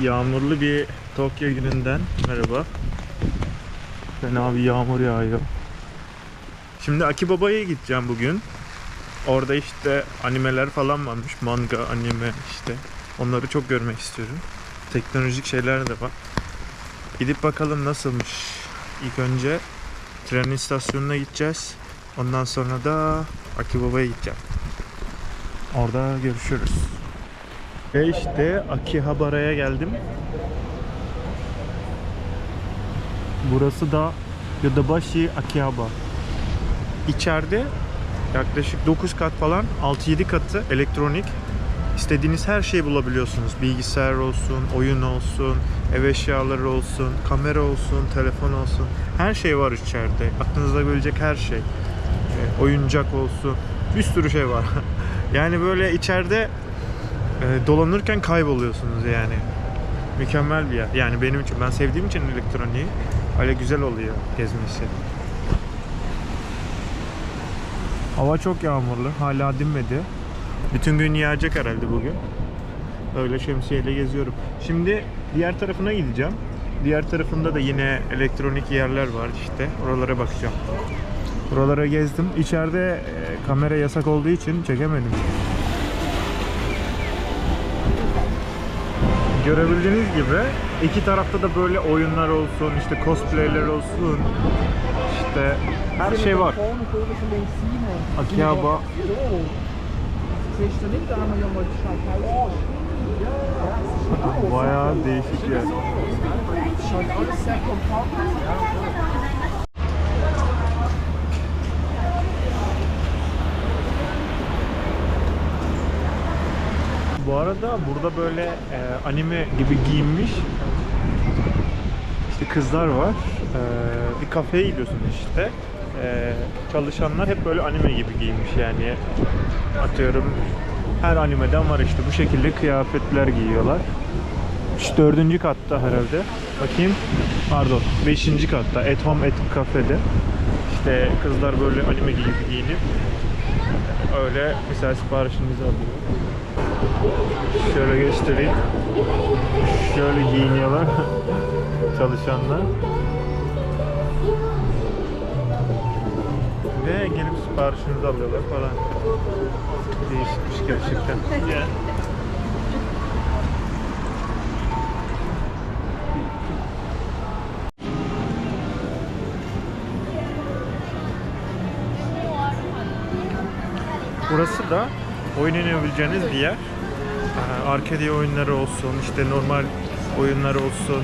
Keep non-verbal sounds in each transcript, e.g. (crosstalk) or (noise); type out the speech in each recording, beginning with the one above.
Yağmurlu bir Tokyo gününden merhaba. Fena bir yağmur yağıyor. Şimdi Akibaba'ya gideceğim bugün. Orada işte animeler falan varmış. Manga, anime işte. Onları çok görmek istiyorum. Teknolojik şeyler de var. Gidip bakalım nasılmış. İlk önce tren istasyonuna gideceğiz. Ondan sonra da Akibaba'ya gideceğim. Orada görüşürüz. Ve işte Akihabara'ya geldim. Burası da Yodobashi Akihaba. İçeride yaklaşık 9 kat falan 6-7 katı elektronik. İstediğiniz her şeyi bulabiliyorsunuz. Bilgisayar olsun, oyun olsun, ev eşyaları olsun, kamera olsun, telefon olsun. Her şey var içeride. Aklınıza gelecek her şey. E, oyuncak olsun. Bir sürü şey var. (laughs) yani böyle içeride e, dolanırken kayboluyorsunuz yani. Mükemmel bir yer. Yani benim için ben sevdiğim için elektroniği öyle güzel oluyor gezmesi. Hava çok yağmurlu. Hala dinmedi. Bütün gün yağacak herhalde bugün. Öyle şemsiyeyle geziyorum. Şimdi diğer tarafına gideceğim. Diğer tarafında da yine elektronik yerler var işte. Oralara bakacağım. Buralara gezdim. İçeride e, kamera yasak olduğu için çekemedim. Görebildiğiniz gibi iki tarafta da böyle oyunlar olsun, işte cosplayler olsun, işte her şey var. Akihabara bayağı değişik yer. Bu arada burada böyle e, anime gibi giyinmiş işte kızlar var. E, bir kafeye gidiyorsun işte. E, çalışanlar hep böyle anime gibi giyinmiş yani. Atıyorum her animeden var işte bu şekilde kıyafetler giyiyorlar. Şu dördüncü katta herhalde. Bakayım. Pardon. Beşinci katta. At Home At Cafe'de. İşte kızlar böyle anime gibi giyinip öyle mesela siparişinizi alıyor. Şöyle göstereyim. Şöyle giyiniyorlar (laughs) çalışanlar. Ve gelip siparişinizi alıyorlar falan. Değişikmiş gerçekten. Burası da oyun oynayabileceğiniz bir yer. Arcade oyunları olsun, işte normal oyunlar olsun.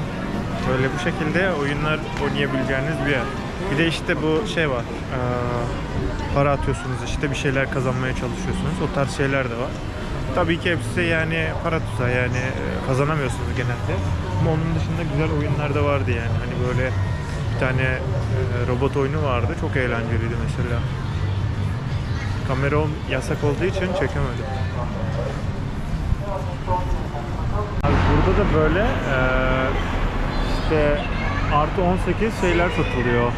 Böyle bu şekilde oyunlar oynayabileceğiniz bir yer. Bir de işte bu şey var. Para atıyorsunuz işte bir şeyler kazanmaya çalışıyorsunuz. O tarz şeyler de var. Tabii ki hepsi yani para tuzağı yani kazanamıyorsunuz genelde. Ama onun dışında güzel oyunlar da vardı yani. Hani böyle bir tane robot oyunu vardı. Çok eğlenceliydi mesela. Kamera ol- yasak olduğu için çekemedim. Burada da böyle işte artı 18 şeyler satılıyor.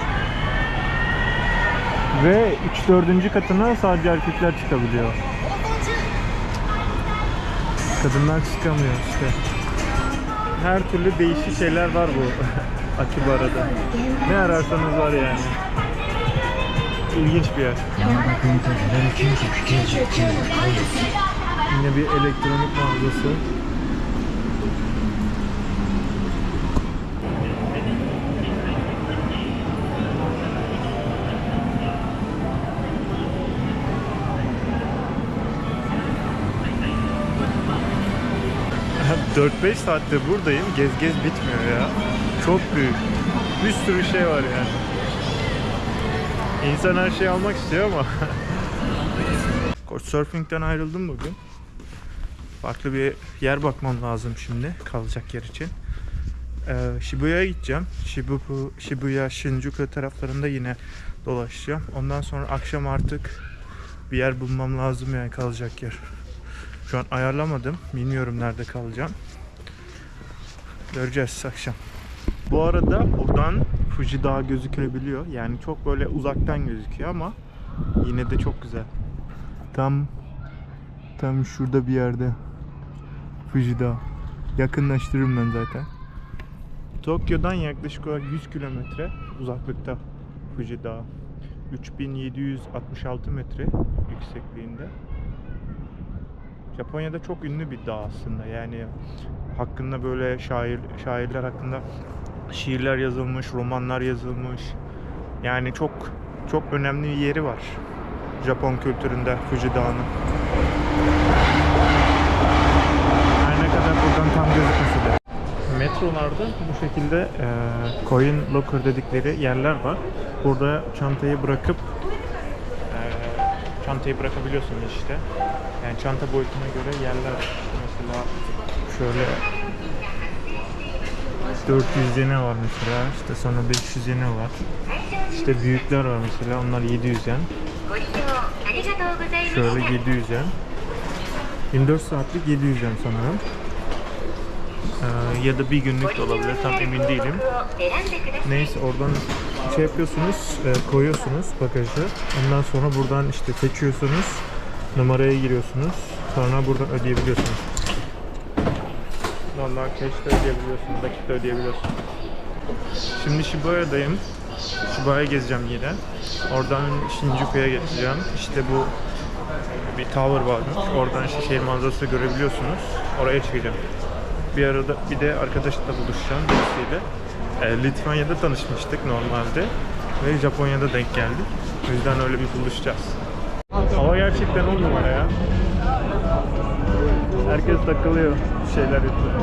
Ve 3-4. katına sadece erkekler çıkabiliyor. Kadınlar çıkamıyor işte. Her türlü değişik şeyler var bu Akibara'da. Ne ararsanız var yani. İlginç bir yer. Yine bir elektronik mağazası. (laughs) Dört beş saatte buradayım. Gez gez bitmiyor ya. Çok büyük. Bir sürü şey var yani. İnsan her şeyi almak istiyor ama. (laughs) Couchsurfing'den ayrıldım bugün. Farklı bir yer bakmam lazım şimdi kalacak yer için. Ee, Shibuya'ya gideceğim. Shibuku, Shibuya, Shinjuku taraflarında yine dolaşacağım. Ondan sonra akşam artık bir yer bulmam lazım yani kalacak yer. Şu an ayarlamadım. Bilmiyorum nerede kalacağım. Göreceğiz akşam. Bu arada buradan Fuji Dağı gözükebiliyor. Yani çok böyle uzaktan gözüküyor ama yine de çok güzel. Tam tam şurada bir yerde Fuji Dağı. Yakınlaştırırım ben zaten. Tokyo'dan yaklaşık olarak 100 kilometre uzaklıkta Fuji Dağı. 3766 metre yüksekliğinde. Japonya'da çok ünlü bir dağ aslında. Yani hakkında böyle şair şairler hakkında şiirler yazılmış, romanlar yazılmış. Yani çok çok önemli bir yeri var. Japon kültüründe Fuji Dağı'nın. Her ne kadar buradan tam gözükmese de metrolarda bu şekilde e, coin locker dedikleri yerler var. Burada çantayı bırakıp e, çantayı bırakabiliyorsunuz işte. Yani çanta boyutuna göre yerler mesela şöyle 400 yene var mesela. İşte sonra 500 yene var. İşte büyükler var mesela. Onlar 700 yen. Şöyle 700 yen. 24 saatlik 700 yen sanırım. Ee, ya da bir günlük de olabilir tam emin değilim. Neyse oradan şey yapıyorsunuz, e, koyuyorsunuz bagajı. Ondan sonra buradan işte seçiyorsunuz, numaraya giriyorsunuz. Sonra buradan ödeyebiliyorsunuz. Normal cash'te ödeyebiliyorsunuz, nakitte ödeyebiliyorsunuz. Şimdi Shibuya'dayım. Shibuya'ya gezeceğim yine. Oradan Shinjuku'ya geçeceğim. İşte bu bir tower varmış. Oradan işte şehir manzarası görebiliyorsunuz. Oraya çıkacağım. Bir arada bir de arkadaşla buluşacağım birisiyle. E, Litvanya'da tanışmıştık normalde ve Japonya'da denk geldik. O yüzden öyle bir buluşacağız. Hava gerçekten on numara ya. Herkes takılıyor, şeyler yapıyor.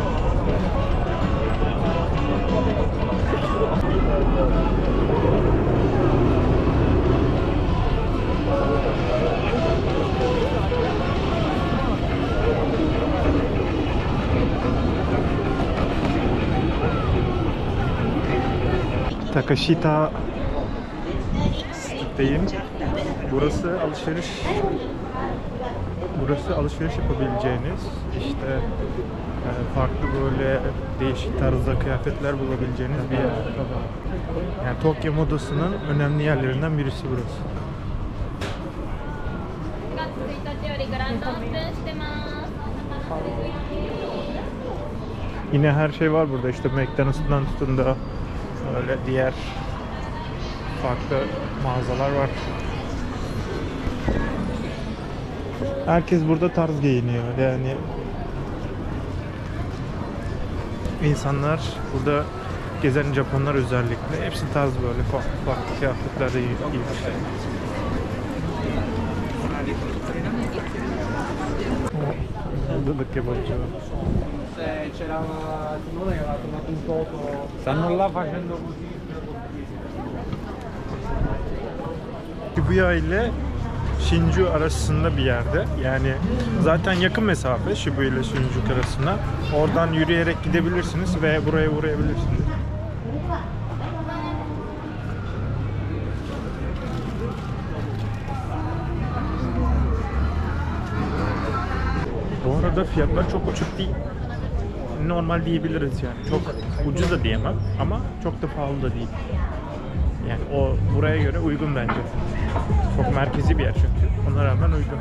Takashita Street'teyim. Burası alışveriş burası alışveriş yapabileceğiniz işte e, farklı böyle değişik tarzda kıyafetler bulabileceğiniz bir yer. Yani Tokyo modasının önemli yerlerinden birisi burası. Yine her şey var burada işte McDonald's'dan tutun da öyle diğer farklı mağazalar var. Herkes burada tarz giyiniyor yani insanlar burada gezen Japonlar özellikle hepsi tarz böyle farklı farklı kıyafetlerde giy- giymişler. Burada da kebapçı var. C'era una Simone che aveva trovato un toto stanno là facendo così Shibuya ile Shinju arasında bir yerde. Yani zaten yakın mesafe Shibuya ile Shinjuku arasında. Oradan yürüyerek gidebilirsiniz ve buraya uğrayabilirsiniz. Bu arada fiyatlar çok uçuk değil. Normal diyebiliriz yani. Çok ucuz da diyemem ama çok da pahalı da değil. Yani o buraya göre uygun bence. Çok merkezi bir yer çünkü. Ona rağmen uygun.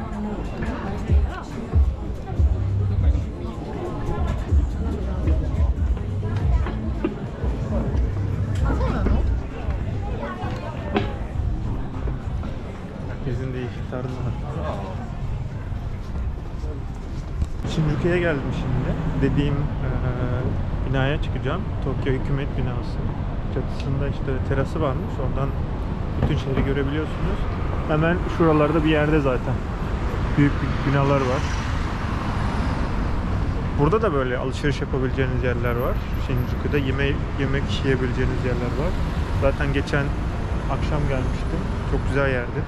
Herkesin değişik tarzı var. Shinjuku'ya geldim şimdi. Dediğim eee, binaya çıkacağım. Tokyo Hükümet Binası. Çatısında işte terası varmış. Oradan bütün şehri görebiliyorsunuz. Hemen şuralarda bir yerde zaten. Büyük büyük binalar var. Burada da böyle alışveriş yapabileceğiniz yerler var. Shinjuku'da yeme yemek yiyebileceğiniz yerler var. Zaten geçen akşam gelmiştim. Çok güzel yerdi.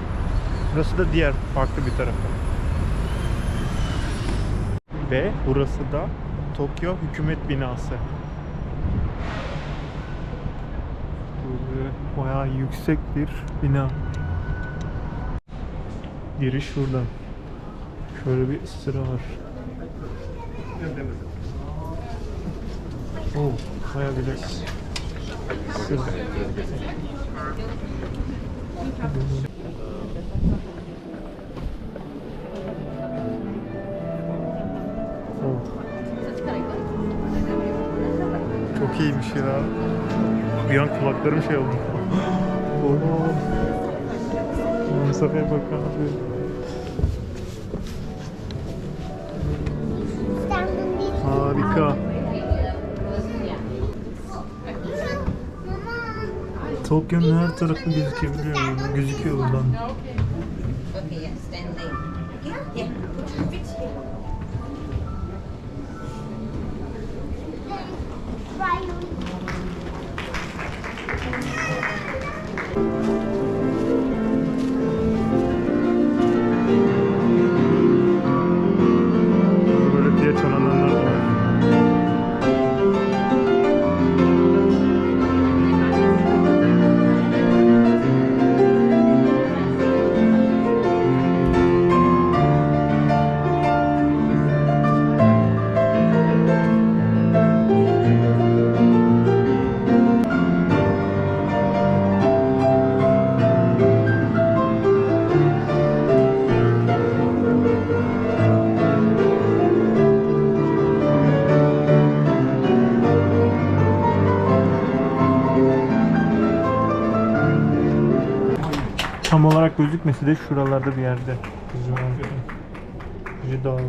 Burası da diğer farklı bir tarafı. Ve burası da Tokyo Hükümet Binası. Böyle bayağı yüksek bir bina. Giriş şuradan. Şöyle bir sıra var. Oo, bayağı bir sıra. İyiymiş ya. Bir an kulaklarım şey oldu. Oo. Musafir'e bak abi. Harika. Tokyo'nun her tarafı gözüküyor biliyor musun? Gözüküyor buradan. Okay, yeah, Böyle Gözükmesi de şuralarda bir yerde. Bizim Yüce Dağı.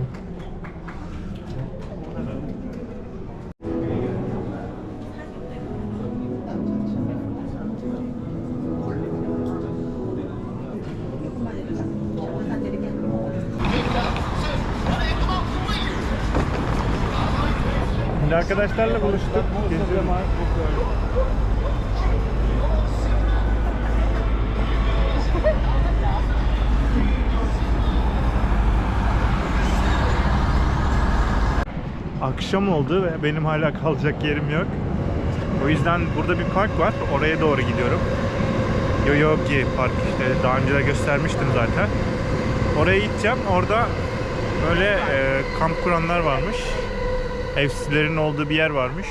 Şimdi arkadaşlarla buluştuk. Geziyorum. Akşam oldu ve benim hala kalacak yerim yok. O yüzden burada bir park var. Oraya doğru gidiyorum. Yoyogi Park işte daha önce de göstermiştim zaten. Oraya gideceğim. Orada böyle e, kamp kuranlar varmış. Evsizlerin olduğu bir yer varmış.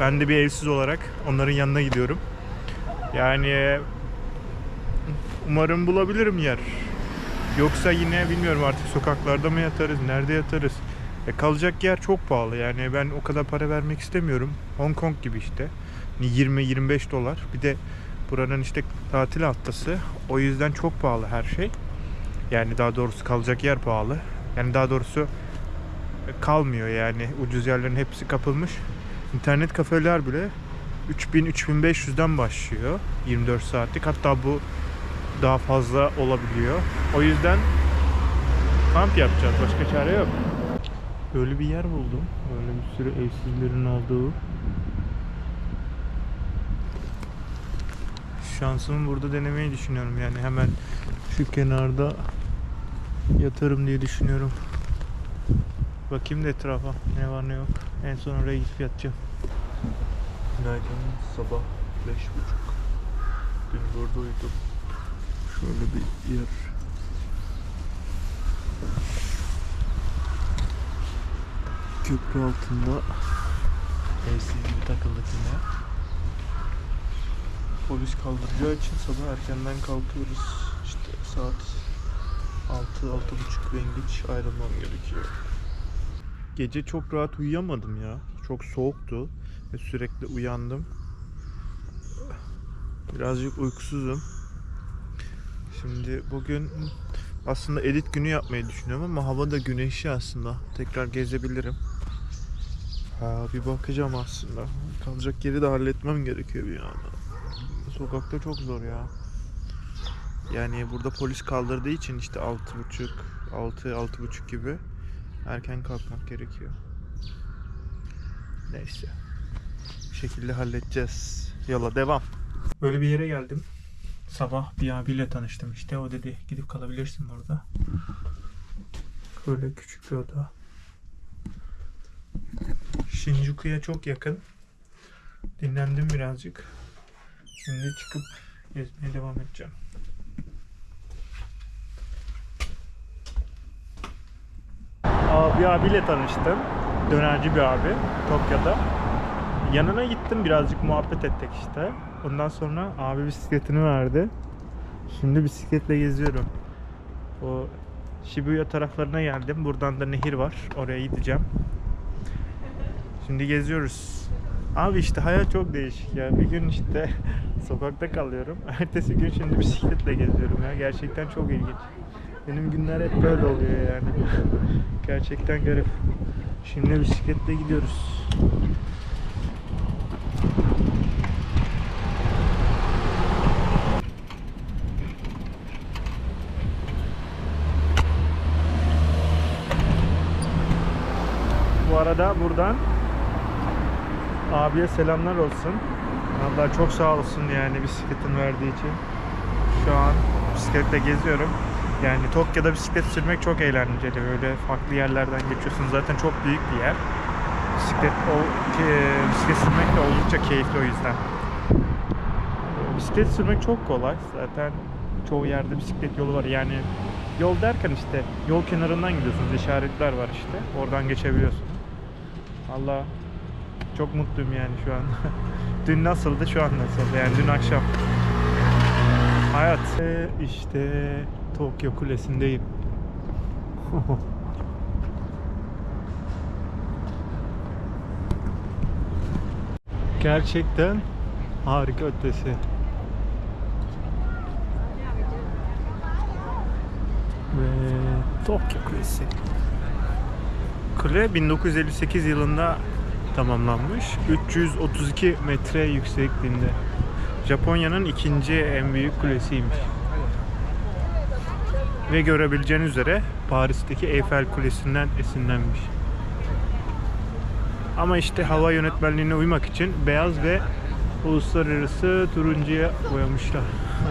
Ben de bir evsiz olarak onların yanına gidiyorum. Yani umarım bulabilirim yer. Yoksa yine bilmiyorum artık sokaklarda mı yatarız, nerede yatarız? E, kalacak yer çok pahalı yani ben o kadar para vermek istemiyorum. Hong Kong gibi işte. 20-25 dolar. Bir de buranın işte tatil haftası. O yüzden çok pahalı her şey. Yani daha doğrusu kalacak yer pahalı. Yani daha doğrusu e, kalmıyor yani. Ucuz yerlerin hepsi kapılmış. İnternet kafeler bile 3000-3500'den başlıyor. 24 saatlik. Hatta bu daha fazla olabiliyor. O yüzden kamp yapacağız. Başka çare yok. Böyle bir yer buldum. Böyle bir sürü evsizlerin olduğu. Şansımı burada denemeyi düşünüyorum. Yani hemen şu kenarda yatarım diye düşünüyorum. Bakayım da etrafa ne var ne yok. En son oraya gidip yatacağım. Günaydın sabah beş buçuk. Dün burada uyudum. Şöyle bir yer. Köprü altında evsiz gibi takıldık yine. Polis kaldıracağı için sabah erkenden kalkıyoruz. İşte saat 6 altı buçuk benim geç ayrılmam gerekiyor. Gece çok rahat uyuyamadım ya. Çok soğuktu ve sürekli uyandım. Birazcık uykusuzum. Şimdi bugün aslında edit günü yapmayı düşünüyorum ama hava da güneşli aslında. Tekrar gezebilirim. Ha, bir bakacağım aslında. Kalacak yeri de halletmem gerekiyor bir yana. Sokakta çok zor ya. Yani burada polis kaldırdığı için işte altı buçuk, altı, altı buçuk gibi erken kalkmak gerekiyor. Neyse. Bir şekilde halledeceğiz. Yola devam. Böyle bir yere geldim. Sabah bir abiyle tanıştım işte. O dedi gidip kalabilirsin burada. Böyle küçük bir oda. Shinjuku'ya çok yakın. Dinlendim birazcık. Şimdi çıkıp gezmeye devam edeceğim. Bir abiyle tanıştım. Dönerci bir abi Tokyo'da. Yanına gittim birazcık muhabbet ettik işte. Ondan sonra abi bisikletini verdi. Şimdi bisikletle geziyorum. O Shibuya taraflarına geldim. Buradan da nehir var. Oraya gideceğim. Şimdi geziyoruz. Abi işte hayat çok değişik ya. Bir gün işte (laughs) sokakta kalıyorum. (laughs) Ertesi gün şimdi bisikletle geziyorum ya. Gerçekten çok ilginç. Benim günler hep böyle oluyor yani. Gerçekten garip. Şimdi bisikletle gidiyoruz. Bu arada buradan abiye selamlar olsun. Allah çok sağ olsun yani bisikletin verdiği için. Şu an bisikletle geziyorum. Yani Tokyo'da bisiklet sürmek çok eğlenceli. Böyle farklı yerlerden geçiyorsun. Zaten çok büyük bir yer. Bisiklet, o, ke- bisiklet sürmek de oldukça keyifli o yüzden. Bisiklet sürmek çok kolay. Zaten çoğu yerde bisiklet yolu var. Yani yol derken işte yol kenarından gidiyorsunuz. İşaretler var işte. Oradan geçebiliyorsunuz. Allah çok mutluyum yani şu an. (laughs) dün nasıldı şu an nasıl? Yani dün akşam. Hayat. Ee, işte Tokyo Kulesi'ndeyim. (laughs) Gerçekten harika ötesi. Ve Tokyo Kulesi. Kule 1958 yılında tamamlanmış. 332 metre yüksekliğinde. Japonya'nın ikinci en büyük kulesiymiş. Ve görebileceğiniz üzere Paris'teki Eiffel Kulesi'nden esinlenmiş. Ama işte hava yönetmenliğine uymak için beyaz ve uluslararası turuncuya boyamışlar.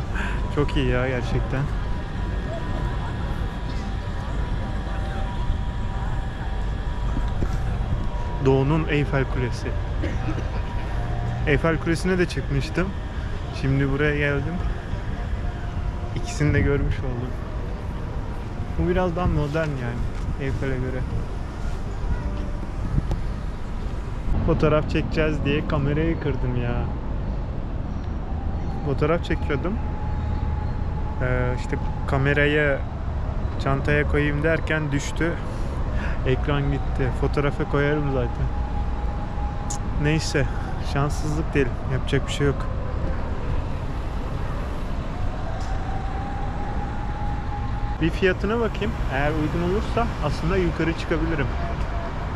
(laughs) Çok iyi ya gerçekten. Doğu'nun Eyfel Kulesi. Eyfel Kulesi'ne de çıkmıştım. Şimdi buraya geldim. İkisini de görmüş oldum. Bu biraz daha modern yani Eyfel'e göre. Fotoğraf çekeceğiz diye kamerayı kırdım ya. Fotoğraf çekiyordum. Ee, işte kamerayı çantaya koyayım derken düştü. Ekran gitti. Fotoğrafa koyarım zaten. Neyse. Şanssızlık değil. Yapacak bir şey yok. Bir fiyatına bakayım. Eğer uygun olursa aslında yukarı çıkabilirim.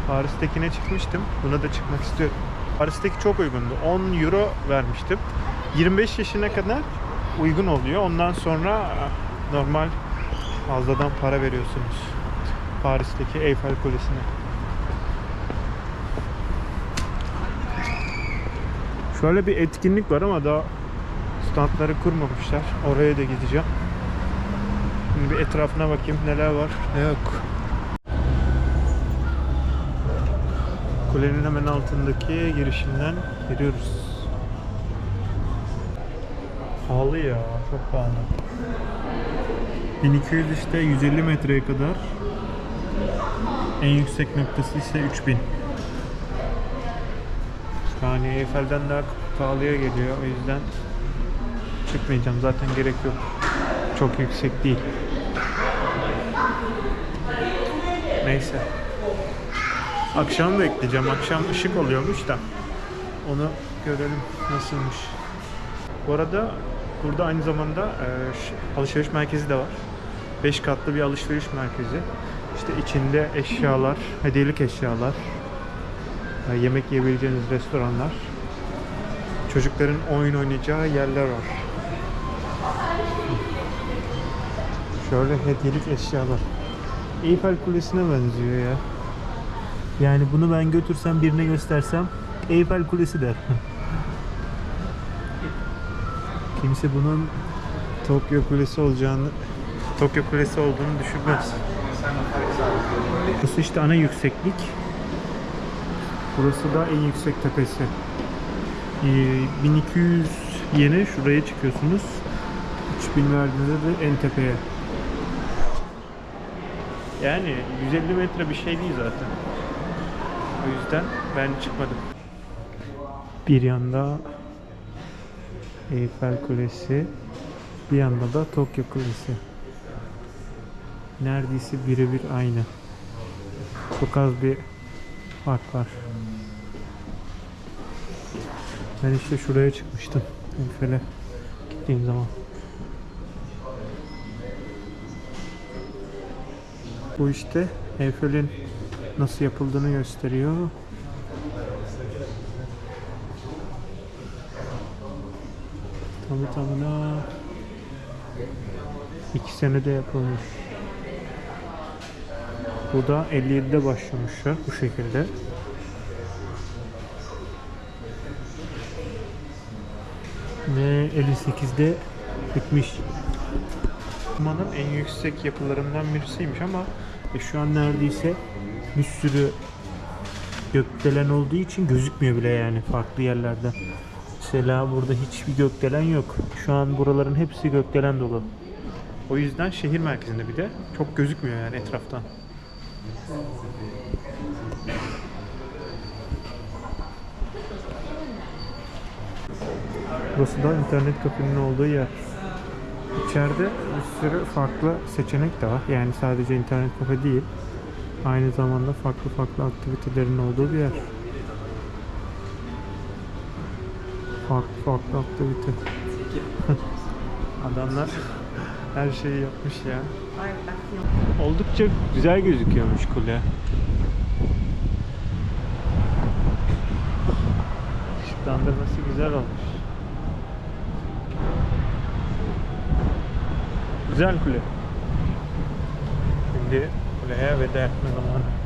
Paris'tekine çıkmıştım. Buna da çıkmak istiyorum. Paris'teki çok uygundu. 10 euro vermiştim. 25 yaşına kadar uygun oluyor. Ondan sonra normal fazladan para veriyorsunuz. Paris'teki Eiffel Kulesi'ne. Şöyle bir etkinlik var ama daha standları kurmamışlar. Oraya da gideceğim. Şimdi bir etrafına bakayım neler var ne yok. Kulenin hemen altındaki girişinden giriyoruz. Pahalı ya, çok pahalı. 1200 işte 150 metreye kadar. En yüksek noktası ise 3000. Yani Eyfel'den daha pahalıya geliyor. O yüzden çıkmayacağım. Zaten gerek yok. Çok yüksek değil. Neyse. Akşam bekleyeceğim. Akşam ışık oluyormuş da. Onu görelim nasılmış. Bu arada burada aynı zamanda e, alışveriş merkezi de var. 5 katlı bir alışveriş merkezi. İşte içinde eşyalar, hediyelik eşyalar, e, yemek yiyebileceğiniz restoranlar, çocukların oyun oynayacağı yerler var. Şöyle hediyelik eşyalar. Eyfel Kulesi'ne benziyor ya. Yani bunu ben götürsem birine göstersem Eyfel Kulesi der. (laughs) Kimse bunun Tokyo Kulesi olacağını Tokyo Kulesi olduğunu düşünmez. Burası işte ana yükseklik. Burası da en yüksek tepesi. Ee, 1200 yene şuraya çıkıyorsunuz. 3000 verdiğinizde de en tepeye. Yani 150 metre bir şey değil zaten. O yüzden ben çıkmadım. Bir yanda Eyfel Kulesi, bir yanda da Tokyo Kulesi. Neredeyse birebir aynı. Çok az bir fark var. Ben işte şuraya çıkmıştım. Eyfel'e gittiğim zaman. Bu işte Eyfel'in nasıl yapıldığını gösteriyor. Tamı tamına iki senede yapılmış. Bu da 57'de başlamışlar bu şekilde. Ve 58'de bitmiş. Roma'nın en yüksek yapılarından birisiymiş ama e, şu an neredeyse bir sürü gökdelen olduğu için gözükmüyor bile yani farklı yerlerde. Mesela burada hiçbir gökdelen yok. Şu an buraların hepsi gökdelen dolu. O yüzden şehir merkezinde bir de çok gözükmüyor yani etraftan. Burası da internet kafenin olduğu yer. İçeride bir sürü farklı seçenek de var. Yani sadece internet kafe değil. Aynı zamanda farklı farklı aktivitelerin olduğu bir yer. Farklı farklı aktivite. (laughs) Adamlar her şeyi yapmış ya. Oldukça güzel gözüküyormuş kule. Işıklandırması güzel olmuş. Güzel kule. Şimdi kuleye veda etme zamanı.